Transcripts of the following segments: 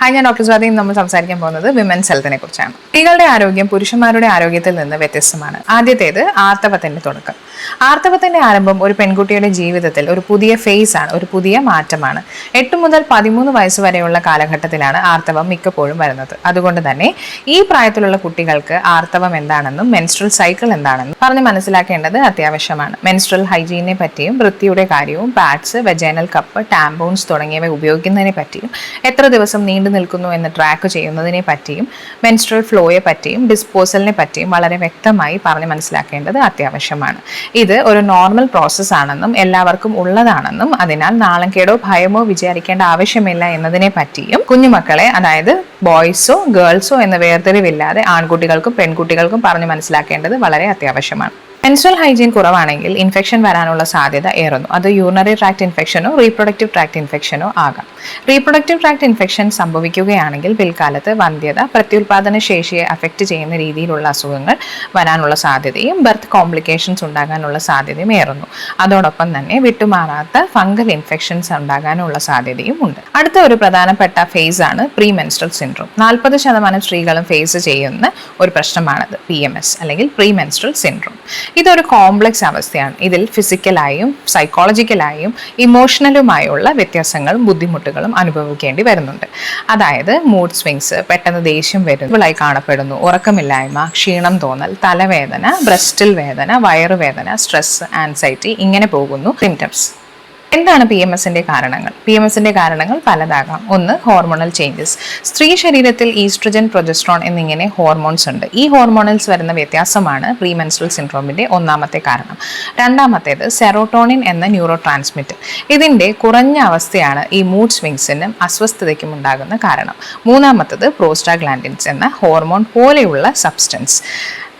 Hi ഞാൻ doctor Swathi. നമ്മൾ സംസാരിക്കാൻ പോകുന്നത് വിമൻസ് ഹെൽത്തിനെ കുറിച്ചാണ്. സ്ത്രീകളുടെ ആരോഗ്യം പുരുഷന്മാരുടെ ആരോഗ്യത്തിൽ നിന്ന് വ്യത്യസ്തമാണ്. ആദ്യത്തേത് ആർത്തവത്തിന്റെ തുടക്കം. ആർത്തവത്തിന്റെ ആരംഭം ഒരു പെൺകുട്ടിയുടെ ജീവിതത്തിൽ ഒരു പുതിയ ഫേസ് ആണ് ഒരു പുതിയ മാറ്റമാണ്. എട്ട് മുതൽ പതിമൂന്ന് വയസ്സ് വരെയുള്ള കാലഘട്ടത്തിലാണ് ആർത്തവം മിക്കപ്പോഴും വരുന്നത്. അതുകൊണ്ട് തന്നെ ഈ പ്രായത്തിലുള്ള കുട്ടികൾക്ക് ആർത്തവം എന്താണെന്നും മെൻസ്ട്രൽ സൈക്കിൾ എന്താണെന്നും പറഞ്ഞ് മനസ്സിലാക്കേണ്ടത് അത്യാവശ്യമാണ്. മെൻസ്ട്രൽ ഹൈജീനെ പറ്റിയും വൃത്തിയുടെ കാര്യവും പാഡ്സ് വെജൈനൽ കപ്പ് ടാമ്പോൺസ് തുടങ്ങിയവ ഉപയോഗിക്കുന്നതിനെ പറ്റിയും എത്ര ദിവസം നീണ്ടു നിൽക്കുന്നു എന്ന് ട്രാക്ക് ചെയ്യുന്നതിനെ പറ്റിയും മെൻസ്ട്രൽ ഫ്ലോയെ പറ്റിയും ഡിസ്പോസലിനെ പറ്റിയും വളരെ വ്യക്തമായി പറഞ്ഞ് മനസ്സിലാക്കേണ്ടത് അത്യാവശ്യമാണ്. ഇത് ഒരു നോർമൽ പ്രോസസ്സ് ആണെന്നും എല്ലാവർക്കും ഉള്ളതാണെന്നും അതിനാൽ നാളങ്കേടോ ഭയമോ വിചാരിക്കേണ്ട ആവശ്യമില്ല എന്നതിനെ പറ്റിയും കുഞ്ഞുമക്കളെ അതായത് ബോയ്സോ ഗേൾസോ എന്ന വേർതിരിവില്ലാതെ ആൺകുട്ടികൾക്കും പെൺകുട്ടികൾക്കും പറഞ്ഞു മനസ്സിലാക്കേണ്ടത് വളരെ അത്യാവശ്യമാണ്. മെൻസ്ട്രൽ ഹൈജീൻ കുറവാണെങ്കിൽ ഇൻഫെക്ഷൻ വരാനുള്ള സാധ്യത ഏറുന്നു. അത് യൂറിനറി ട്രാക്ട് ഇൻഫെക്ഷനോ റീപ്രൊഡക്റ്റീവ് ട്രാക്ട് ഇൻഫെക്ഷനോ ആകാം. റീപ്രൊഡക്റ്റീവ് ട്രാക്ട് ഇൻഫെക്ഷൻ സംഭവിക്കുകയാണെങ്കിൽ പിൽക്കാലത്ത് വന്ധ്യത പ്രത്യുൽപാദന ശേഷിയെ അഫക്റ്റ് ചെയ്യുന്ന രീതിയിലുള്ള അസുഖങ്ങൾ വരാനുള്ള സാധ്യതയും ബർത്ത് കോംപ്ലിക്കേഷൻസ് ഉണ്ടാകാനുള്ള സാധ്യതയും ഏറുന്നു. അതോടൊപ്പം തന്നെ വിട്ടുമാറാത്ത ഫംഗൽ ഇൻഫെക്ഷൻസ് ഉണ്ടാകാനുള്ള സാധ്യതയും ഉണ്ട്. അടുത്ത ഒരു പ്രധാനപ്പെട്ട ഫേസ് ആണ് പ്രീ മെൻസ്ട്രൽ സിൻഡ്രോം നാൽപ്പത് ശതമാനം സ്ത്രീകളും ഫേസ് ചെയ്യുന്ന ഒരു പ്രശ്നമാണത് പി എം എസ് അല്ലെങ്കിൽ പ്രീ മെൻസ്ട്രൽ സിൻഡ്രോം ഇതൊരു കോംപ്ലക്സ് അവസ്ഥയാണ്. ഇതിൽ ഫിസിക്കലായും സൈക്കോളജിക്കലായും ഇമോഷണലുമായുള്ള വ്യത്യാസങ്ങളും ബുദ്ധിമുട്ടുകളും അനുഭവിക്കേണ്ടി വരുന്നുണ്ട്. അതായത് മൂഡ് സ്വിങ്സ് പെട്ടെന്ന് ദേഷ്യം വരുന്നതായി കാണപ്പെടുന്നു. ഉറക്കമില്ലായ്മ ക്ഷീണം തോന്നൽ തലവേദന ബ്രസ്റ്റിൽ വേദന വയറുവേദന സ്ട്രെസ് ആൻസൈറ്റി ഇങ്ങനെ പോകുന്നു. സിംറ്റംസ് എന്താണ് പി എം എസിന്റെ കാരണങ്ങൾ? പി എം എസിന്റെ കാരണങ്ങൾ പലതാകാം. ഒന്ന് ഹോർമോണൽ ചേഞ്ചസ് സ്ത്രീ ശരീരത്തിൽ ഈസ്ട്രജൻ പ്രൊജസ്ട്രോൺ എന്നിങ്ങനെ ഹോർമോൺസ് ഉണ്ട്. ഈ ഹോർമോണൽസ് വരുന്ന വ്യത്യാസമാണ് പ്രീ മെൻസ്ട്രൽ സിൻഡ്രോമിന്റെ ഒന്നാമത്തെ കാരണം. രണ്ടാമത്തേത് സെറോട്ടോണിൻ എന്ന ന്യൂറോ ട്രാൻസ്മിറ്റർ ഇതിന്റെ കുറഞ്ഞ അവസ്ഥയാണ് ഈ മൂഡ് സ്വിങ്സിനും അസ്വസ്ഥതയ്ക്കും ഉണ്ടാകുന്ന കാരണം. മൂന്നാമത്തത് പ്രോസ്റ്റാഗ്ലാൻഡിൻസ് എന്ന ഹോർമോൺ പോലെയുള്ള സബ്സ്റ്റൻസ്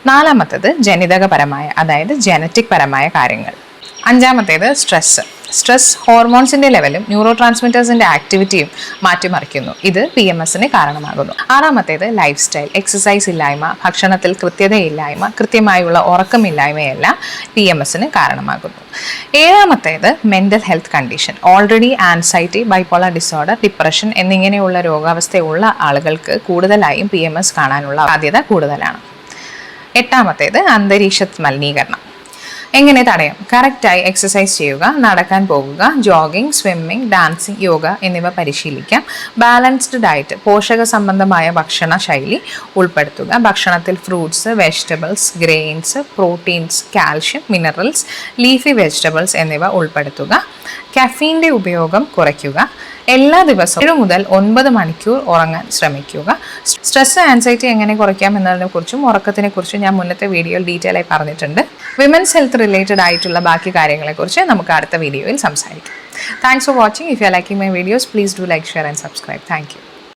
നാലാമത്തത് ജനിതകപരമായ അതായത് ജനറ്റിക് പരമായ കാര്യങ്ങൾ. അഞ്ചാമത്തേത് സ്ട്രെസ് സ്ട്രെസ് ഹോർമോൺസിന്റെ ലെവലും ന്യൂറോ ട്രാൻസ്മിറ്റേഴ്സിന്റെ ആക്ടിവിറ്റിയും മാറ്റിമറിക്കുന്നു. ഇത് പി എം എസിന് കാരണമാകുന്നു. ആറാമത്തേത് ലൈഫ് സ്റ്റൈൽ എക്സസൈസ് ഇല്ലായ്മ ഭക്ഷണത്തിൽ കൃത്യതയില്ലായ്മ കൃത്യമായുള്ള ഉറക്കമില്ലായ്മയെല്ലാം പി എം എസിന് കാരണമാകുന്നു. ഏഴാമത്തേത് mental health condition already anxiety bipolar disorder depression എന്നിങ്ങനെയുള്ള രോഗാവസ്ഥയുള്ള ആളുകൾക്ക് കൂടുതലായും പി എം എസ് കാണാനുള്ള സാധ്യത കൂടുതലാണ്. എട്ടാമത്തേത് അന്തരീക്ഷ മലിനീകരണം എങ്ങനെ തടയാം? കറക്റ്റായി എക്സസൈസ് ചെയ്യുക നടക്കാൻ പോകുക ജോഗിംഗ് സ്വിമ്മിംഗ് ഡാൻസിങ് യോഗ എന്നിവ പരിശീലിക്കാം. ബാലൻസ്ഡ് ഡയറ്റ് പോഷക സംബന്ധമായ ഭക്ഷണ ശൈലി ഉൾപ്പെടുത്തുക. ഭക്ഷണത്തിൽ fruits vegetables grains proteins calcium minerals leafy vegetables എന്നിവ ഉൾപ്പെടുത്തുക. കഫീന്റെ ഉപയോഗം കുറയ്ക്കുക. എല്ലാ ദിവസവും ഏഴ് മുതൽ ഒൻപത് മണിക്കൂർ ഉറങ്ങാൻ ശ്രമിക്കുക. സ്ട്രെസ് ആൻസൈറ്റി എങ്ങനെ കുറയ്ക്കാം എന്നതിനെ കുറിച്ചും ഉറക്കത്തിനെ കുറിച്ചും ഞാൻ മുന്നത്തെ വീഡിയോയിൽ ഡീറ്റെയിൽ ആയി പറഞ്ഞിട്ടുണ്ട്. വിമൻസ് ഹെൽത്ത് റിലേറ്റഡ് ആയിട്ടുള്ള ബാക്കി കാര്യങ്ങളെക്കുറിച്ച് നമുക്ക് അടുത്ത വീഡിയോയിൽ സംസാരിക്കാം. Thanks for watching if you liking my videos please do like share and subscribe thank you